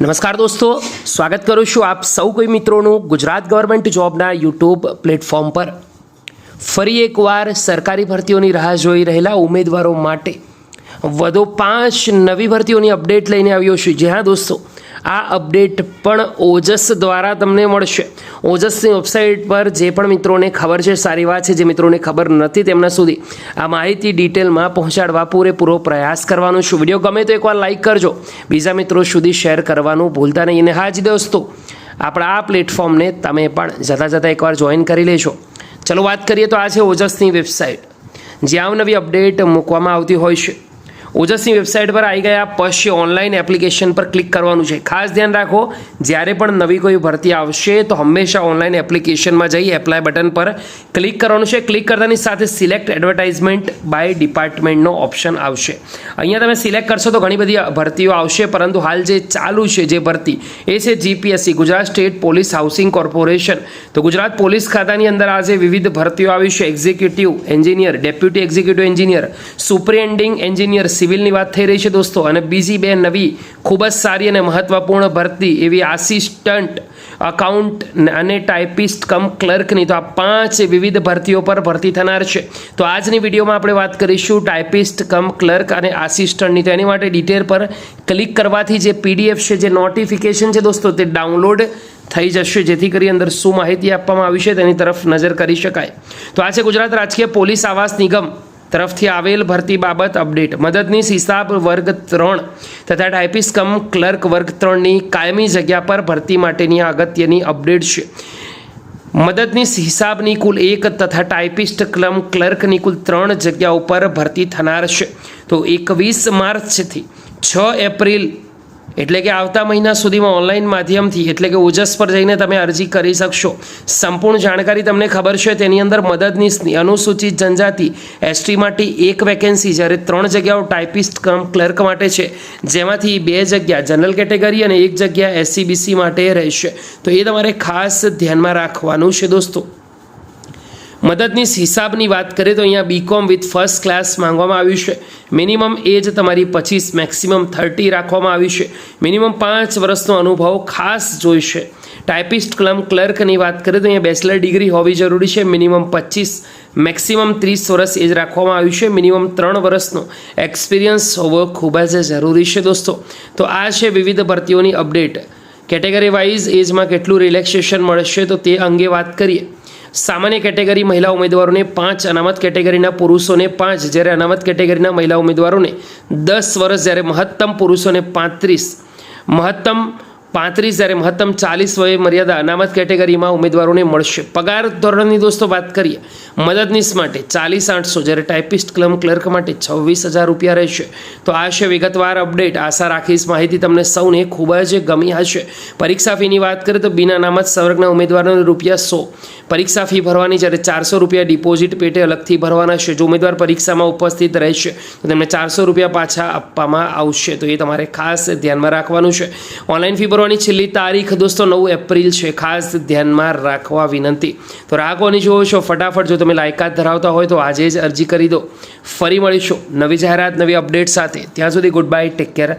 નમસ્કાર દોસ્તો, સ્વાગત કરું છું આપ સૌ કોઈ મિત્રોનું ગુજરાત ગવર્મેન્ટ જોબના યુટ્યુબ પ્લેટફોર્મ પર. ફરી એકવાર સરકારી ભરતીઓની રાહ જોઈ રહેલા ઉમેદવારો માટે વધુ પાંચ નવી ભરતીઓની અપડેટ લઈને આવ્યો છું. જ્યાં દોસ્તો આ અપડેટ પણ ઓજસ દ્વારા તમને મળશે. ઓજસની વેબસાઇટ પર જે પણ મિત્રોને ખબર છે, સારી વાત છે, જે મિત્રોને ખબર નથી તેમના સુધી, આ માહિતી ડિટેલમાં પહોંચાડવા પૂરેપૂરો પ્રયાસ કરવાનો છું. વીડિયો ગમે તો એકવાર લાઇક કરજો. બીજા મિત્રો સુધી શેર કરવાનું ભૂલતા નહીં. અને હા જ દોસ્તો, આપણા આ પ્લેટફોર્મને તમે પણ જતાં જતાં એકવાર જોઈન કરી લેજો. ચલો વાત કરીએ તો આ છે ઓજસની વેબસાઇટ. જ્યાં નવી અપડેટ મૂકવામાં આવતી હોય છે. ઓજસની વેબસાઇટ પર આવી ગયા પછી ઓનલાઈન એપ્લિકેશન પર ક્લિક કરવાનું છે. ખાસ ધ્યાન રાખો, જ્યારે પણ નવી કોઈ ભરતી આવશે, તો હંમેશા ઓનલાઈન એપ્લિકેશનમાં જઈ એપ્લાય બટન પર ક્લિક કરવાનું છે. ક્લિક કરતાની સાથે સિલેક્ટ એડવર્ટાઇઝમેન્ટ બાય ડિપાર્ટમેન્ટનો ઓપ્શન આવશે. અહીંયા તમે સિલેક્ટ કરશો તો ઘણી બધી ભરતીઓ આવશે, પરંતુ હાલ જે ચાલુ છે, જે ભરતી, એ છે GPSC Gujarat state police housing corporation. તો ગુજરાત પોલીસ ખાતાની અંદર આજે વિવિધ ભરતીઓ આવી છે. Executive engineer deputy executive engineer superintending engineer સિવિલની વાત થઈ રહી છે દોસ્તો. અને બીજી બે નવી ખૂબ જ સારી અને મહત્વપૂર્ણ ભરતી એવી આસિસ્ટન્ટ અકાઉન્ટ અને ટાઈપિસ્ટ કમ ક્લર્કની તો આ પાંચ વિવિધ ભરતીઓ પર ભરતી થનાર છે. તો આજની વિડીયોમાં આપણે વાત કરીશું ટાઈપિસ્ટ કમ ક્લર્ક અને આસિસ્ટન્ટની તો એની માટે ડિટેલ પર ક્લિક કરવાથી જે પીડીએફ છે, જે નોટિફિકેશન છે દોસ્તો, તે ડાઉનલોડ થઈ જશે. જેથી કરી અંદર શું માહિતી આપવામાં આવી છે તેની તરફ નજર કરી શકાય. તો આ છે ગુજરાત રાજકીય પોલીસ આવાસ નિગમ. તરફથી આવેલ ભરતી બાબત અપડેટ. મદદનીશ હિસાબ વર્ગ ત્રણ તથા ટાઈપિસ્ટ કમ ક્લર્ક વર્ગ ત્રણની કાયમી જગ્યા પર ભરતી માટેની અગત્યની અપડેટ છે. મદદનીશ હિસાબની કુલ એક તથા ટાઈપિસ્ટ ક્લમ ક્લર્કની કુલ ત્રણ જગ્યા ઉપર ભરતી થનાર છે. તો એકવીસ માર્ચથી છ એપ્રિલ એટલે કે આવતા મહિના સુધીમાં ઓનલાઈન માધ્યમથી, એટલે કે ઓજસ પર જઈને તમે અરજી કરી શકશો. સંપૂર્ણ જાણકારી તમને ખબર છે, તેની અંદર મદદનીશની અનુસૂચિત જનજાતિ એસટી માટે એક વેકેન્સી જ્યારે ત્રણ જગ્યાઓ ટાઈપિસ્ટ કમ ક્લર્ક માટે છે, જેમાંથી બે જગ્યા જનરલ કેટેગરી અને એક જગ્યા એસસીબીસી માટે રહેશે. તો એ તમારે ખાસ ધ્યાનમાં રાખવાનું છે દોસ્તો. મદદનીશ હિસાબની વાત કરીએ તો અહીંયા બીકોમ વિથ ફર્સ્ટ ક્લાસ માંગવામાં આવ્યું છે. મિનિમમ એજ તમારી પચીસ મેક્સિમમ થર્ટી રાખવામાં આવ્યું છે. મિનિમમ પાંચ વર્ષનો અનુભવ ખાસ જોઈશે ટાઈપિસ્ટ ક્લમ ક્લર્કની વાત કરીએ તો અહીંયા બેચલર ડિગ્રી હોવી જરૂરી છે. મિનિમમ પચીસ મેક્સિમમ ત્રીસ વર્ષ એજ રાખવામાં આવ્યું છે. મિનિમમ ત્રણ વર્ષનો એક્સપિરિયન્સ હોવો ખૂબ જ જરૂરી છે દોસ્તો. તો આ છે વિવિધ ભરતીઓની અપડેટ કેટેગરી વાઇઝ એજમાં કેટલું રિલેક્સેશન મળશે તો તે અંગે વાત કરીએ. સામાન્ય કેટેગરી મહિલા ઉમેદવારોને પાંચ, અનામત કેટેગરીના પુરુષોને પાંચ. જ્યારે અનામત કેટેગરીના મહિલા ઉમેદવારોને દસ વર્ષ, જ્યારે મહત્તમ પુરુષોને પાંત્રીસ. મહત્તમ પાંત્રીસ જ્યારે મહત્તમ ચાલીસ વય મર્યાદા અનામત કેટેગરીમાં ઉમેદવારોને મળશે. પગાર ધોરણની દોસ્તો વાત કરીએ. મદદનીશ માટે ચાલીસ આઠસો, જ્યારે ટાઈપિસ્ટ ક્લમ ક્લર્ક માટે છવ્વીસ હજાર રૂપિયા રહેશે. તો આ છે વિગતવાર અપડેટ. આશા રાખીશ માહિતી તમને સૌને ખૂબ જ ગમી હશે. પરીક્ષા ફીની વાત કરીએ તો બિના અનામત સંવર્ગના ઉમેદવારોને રૂપિયા સો. પરીક્ષા ફી ભરવાની જ્યારે ચારસો રૂપિયા ડિપોઝિટ પેટે અલગથી ભરવાના છે. જો ઉમેદવાર પરીક્ષામાં ઉપસ્થિત રહેશે, તો તેમને ચારસો રૂપિયા પાછા આપવામાં આવશે. તો એ તમારે ખાસ ધ્યાનમાં રાખવાનું છે. ઓનલાઈન ફી ભરવાની છેલ્લી તારીખ દોસ્તો નવ એપ્રિલ છે. ખાસ ધ્યાનમાં રાખવા વિનંતી. તો રાખવાની જોવો છો? ફટાફટ જો તમે લાયકાત ધરાવતા હોય તો આજે જ અરજી કરી દો. ફરી મળીશું નવી જાહેરાત, નવી અપડેટ સાથે. ત્યાં સુધી ગુડ બાય ટેક કેર